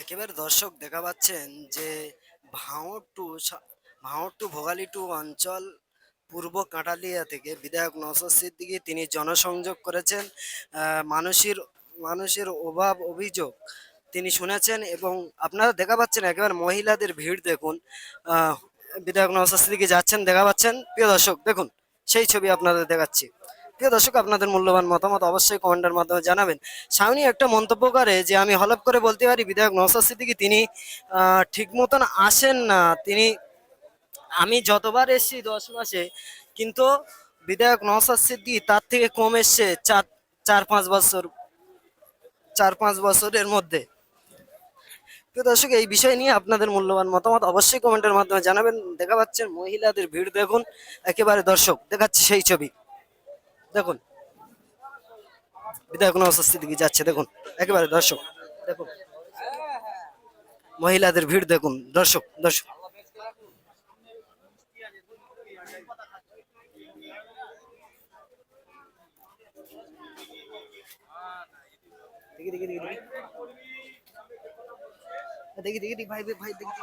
একেবারে দর্শক দেখা পাচ্ছেন যে ভাঙড় টু ভাঙড় টু ভোগালী টু অঞ্চল পূর্ব কাঁটালিয়া থেকে বিধায়ক নওশাদ সিদ্দিকী তিনি জনসংযোগ করেছেন। মানুষের মানুষের অভাব অভিযোগ তিনি শুনেছেন এবং আপনারা দেখা পাচ্ছেন একেবারে মহিলাদের ভিড় দেখুন। বিধায়ক নওশাদ সিদ্দিকী যাচ্ছেন, দেখা পাচ্ছেন। প্রিয় দর্শক, দেখুন, সেই ছবি আপনাদের দেখাচ্ছি। প্রিয় দর্শক, আপনাদের মূল্যবান মতামত অবশ্যই কমেন্টের মাধ্যমে জানাবেন। সামনে একটা মন্তব্য করে যে, আমি হলপ করে বলতে পারি, বিধায়ক নওশাদ সিদ্দিকী তিনি ঠিক মতন আসেন না। তিনি, আমি যতবার এসেছি দশ মাসে, কিন্তু বিধায়ক নওশাদ সিদ্দিকী তার থেকে কম এসছে চার চার, পাঁচ বছর, চার, পাঁচ বছরের মধ্যে। প্রিয় দর্শক, এই বিষয় নিয়ে আপনাদের মূল্যবান মতামত অবশ্যই কমেন্টের মাধ্যমে জানাবেন। দেখা পাচ্ছেন মহিলাদের ভিড় দেখুন, একেবারে দর্শক, দেখাচ্ছে সেই ছবি। দেখুন। বিধায়ক নওশাদ সিদ্দিকী যাচ্ছে, দেখুন। একেবারে দর্শক, দেখুন। মহিলাদের ভিড়, দেখুন। দর্শক দর্শক। দেখি দেখি দেখি দেখি। দেখি দেখি ভাই ভাই, দেখি দেখি